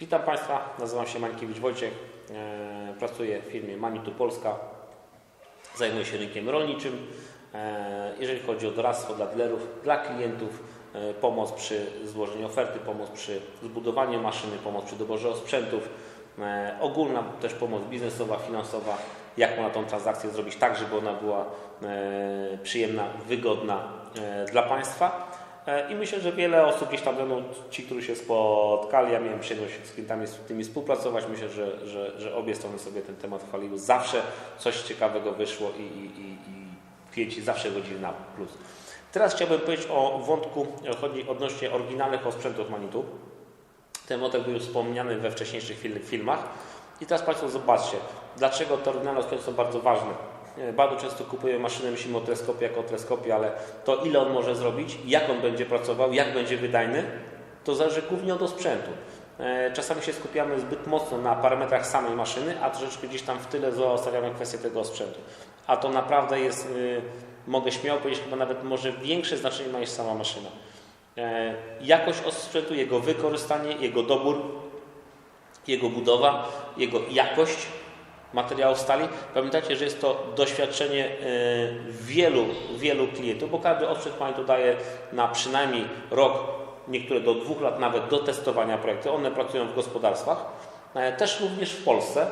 Witam Państwa, nazywam się Mańkiewicz Wojciech, e, pracuję w firmie Manitu Polska, zajmuję się rynkiem rolniczym. E, Jeżeli chodzi o doradztwo dla dealerów, dla klientów, e, pomoc przy złożeniu oferty, pomoc przy zbudowaniu maszyny, pomoc przy doborze sprzętów, ogólna też pomoc biznesowa, finansowa, jak można tą transakcję zrobić tak, żeby ona była przyjemna, wygodna dla Państwa. E, I myślę, że wiele osób gdzieś tam będą, ci, którzy się spotkali, ja miałem przyjemność z klientami z tymi współpracować, myślę, że, że, że obie strony sobie ten temat chwaliły. Zawsze coś ciekawego wyszło i, i, i, i klienci zawsze godzili na plus. Teraz chciałbym powiedzieć o wątku, chodzi odnośnie oryginalnych osprzętów Manitu. Ten wątek był już wspomniany we wcześniejszych fil- filmach. I teraz Państwo zobaczcie, dlaczego te oryginalne osprzęty są bardzo ważne. Bardzo często kupujemy maszynę, myślimy o teleskopie jako o teleskopie, ale to ile on może zrobić, jak on będzie pracował, jak będzie wydajny, to zależy głównie od osprzętu. E, Czasami się skupiamy zbyt mocno na parametrach samej maszyny, a troszeczkę gdzieś tam w tyle zostawiamy kwestię tego osprzętu. A to naprawdę jest, y, mogę śmiało powiedzieć, chyba nawet może większe znaczenie ma niż sama maszyna. E, Jakość osprzętu, jego wykorzystanie, jego dobór, jego budowa, jego jakość materiałów stali. Pamiętajcie, że jest to doświadczenie e, wielu, wielu klientów, bo każdy Pani to daje na przynajmniej rok, niektóre do dwóch lat nawet do testowania projektu. One pracują w gospodarstwach, e, też również w Polsce.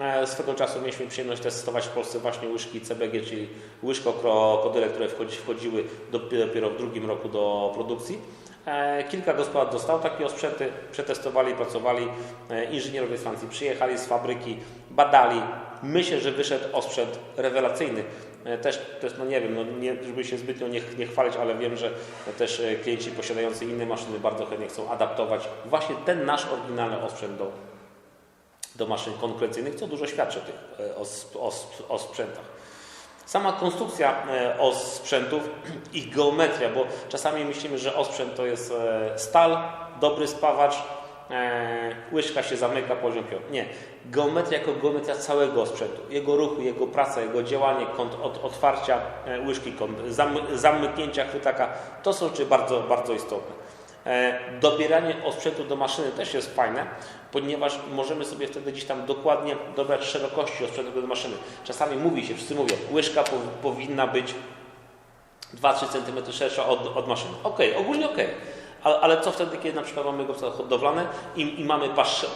E, Swego czasu mieliśmy przyjemność testować w Polsce właśnie łyżki CBG, czyli łyżko krokodyle, które wchodzi, wchodziły dopiero w drugim roku do produkcji. E, Kilka gospodarstw dostało takie osprzęty, przetestowali, pracowali. E, Inżynierowie z Francji przyjechali z fabryki, badali. Myślę, że wyszedł osprzęt rewelacyjny. E, Też, też no nie wiem, no nie, żeby się zbytnio nie, nie chwalić, ale wiem, że też klienci posiadający inne maszyny bardzo chętnie chcą adaptować właśnie ten nasz oryginalny osprzęt do, do maszyn konkurencyjnych, co dużo świadczy o tych e, os, os, osprzętach. Sama konstrukcja e, osprzętów, ich geometria, bo czasami myślimy, że osprzęt to jest e, stal, dobry spawacz, e, łyżka się zamyka, poziom pion. Nie. Geometria jako geometria całego osprzętu. Jego ruchu, jego praca, jego działanie, kąt od, otwarcia łyżki, kąt zamy, zamknięcia chwytaka, to są rzeczy bardzo, bardzo istotne. E, Dobieranie osprzętu do maszyny też jest fajne, ponieważ możemy sobie wtedy gdzieś tam dokładnie dobrać szerokości osprzętu do maszyny. Czasami mówi się, wszyscy mówią, łyżka po, powinna być 2-3 cm szersza od, od maszyny. Ok, ogólnie ok. Ale, ale co wtedy, kiedy na przykład mamy gospodarstwo hodowlane i, i mamy pasz,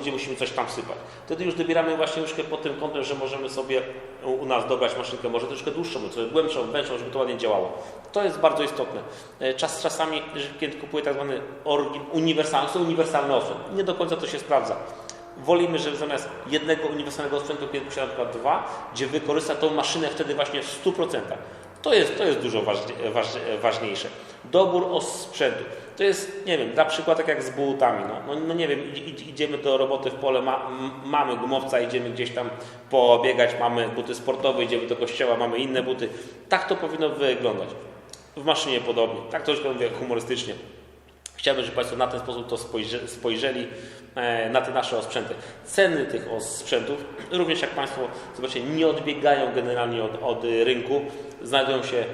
gdzie musimy coś tam sypać? Wtedy już dobieramy właśnie łyżkę pod tym kątem, że możemy sobie u, u nas dobrać maszynkę, może troszkę dłuższą, trochę głębszą, węższą, żeby to ładnie działało. To jest bardzo istotne. E, Czas, czasami, że klient kupuje tak zwany orgi- uniwersalny, są uniwersalny osprzęt. Nie do końca to się sprawdza. Wolimy, że zamiast jednego uniwersalnego sprzętu klient posiada na przykład dwa, gdzie wykorzysta tą maszynę wtedy właśnie w 100%. To jest, to jest dużo ważnie, waż, ważniejsze. Dobór osprzętu. To jest, nie wiem, dla przykładu tak jak z bułtami. No, no, no nie wiem, id- id- idziemy do roboty w pole, ma, mamy gumowca, idziemy gdzieś tam pobiegać, mamy buty sportowe, idziemy do kościoła, mamy inne buty. Tak to powinno wyglądać. W maszynie podobnie. Tak to już mówię humorystycznie. Chciałbym, żeby Państwo na ten sposób to spojrze, spojrzeli e, na te nasze osprzęty. Ceny tych osprzętów, również jak Państwo zobaczycie, nie odbiegają generalnie od, od rynku, znajdują się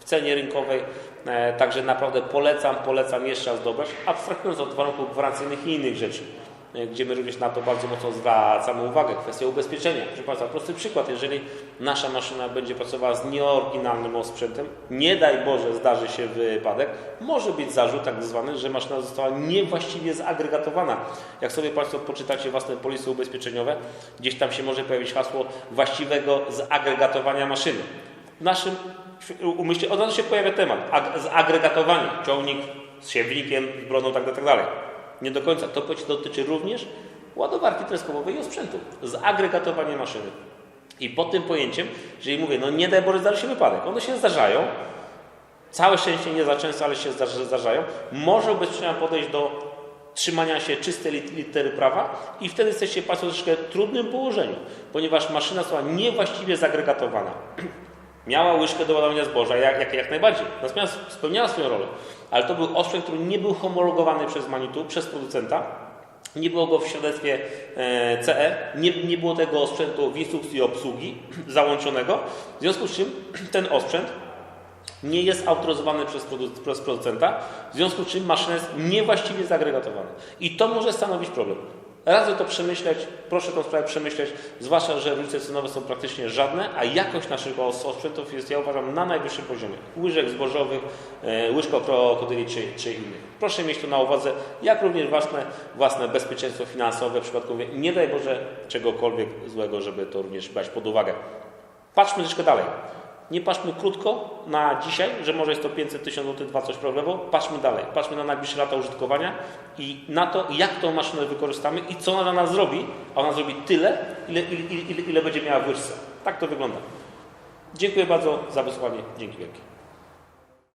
w cenie rynkowej, e, także naprawdę polecam, polecam jeszcze raz dobrać, abstrahując od warunków gwarancyjnych i innych rzeczy, gdzie my również na to bardzo mocno zwracamy uwagę. Kwestia ubezpieczenia. Proszę Państwa, prosty przykład, jeżeli nasza maszyna będzie pracowała z nieoryginalnym osprzętem, nie daj Boże zdarzy się wypadek, może być zarzut tak zwany, że maszyna została niewłaściwie zagregatowana. Jak sobie Państwo poczytacie własne polisy ubezpieczeniowe, gdzieś tam się może pojawić hasło właściwego zagregatowania maszyny. W naszym umyśle od razu się pojawia temat ag- zagregatowanie, ciągnik z siewnikiem, z brodą, tak, tak dalej. Nie do końca. To dotyczy również ładowarki teleskopowej i osprzętu. Zagregatowanie maszyny. I pod tym pojęciem, jeżeli mówię, no nie daj Boże, zdarzy się wypadek. One się zdarzają. Całe szczęście nie za często, ale się zdarza- zdarzają. Może ubezpieczenia podejść do trzymania się czystej lit- litery prawa i wtedy jesteście Państwo w troszkę trudnym położeniu, ponieważ maszyna została niewłaściwie zagregatowana. Miała łyżkę do ładowania zboża, jak, jak, jak najbardziej. Natomiast spełniała swoją rolę. Ale to był osprzęt, który nie był homologowany przez Manitu, przez producenta. Nie było go w świadectwie e, CE, nie, nie było tego osprzętu w instrukcji obsługi załączonego. W związku z czym ten osprzęt nie jest autoryzowany przez, przez producenta, w związku z czym maszyna jest niewłaściwie zagregatowana. I to może stanowić problem. Razy to przemyśleć, proszę tą sprawę przemyśleć, zwłaszcza, że różnice cenowe są praktycznie żadne, a jakość naszych os- osprzętów jest, ja uważam, na najwyższym poziomie. Łyżek zbożowych, e, łyżko krokodyli czy, czy innych. Proszę mieć to na uwadze, jak również własne, własne bezpieczeństwo finansowe w przypadku, mówię, nie daj Boże, czegokolwiek złego, żeby to również brać pod uwagę. Patrzmy troszkę dalej. Nie patrzmy krótko na dzisiaj, że może jest to 500 tysięcy złotych, dwa coś problemowo. Patrzmy dalej. Patrzmy na najbliższe lata użytkowania i na to, jak tą maszynę wykorzystamy i co ona dla nas zrobi. A ona zrobi tyle, ile, ile, ile, ile będzie miała w łyżce. Tak to wygląda. Dziękuję bardzo za wysłuchanie. Dzięki wielkie.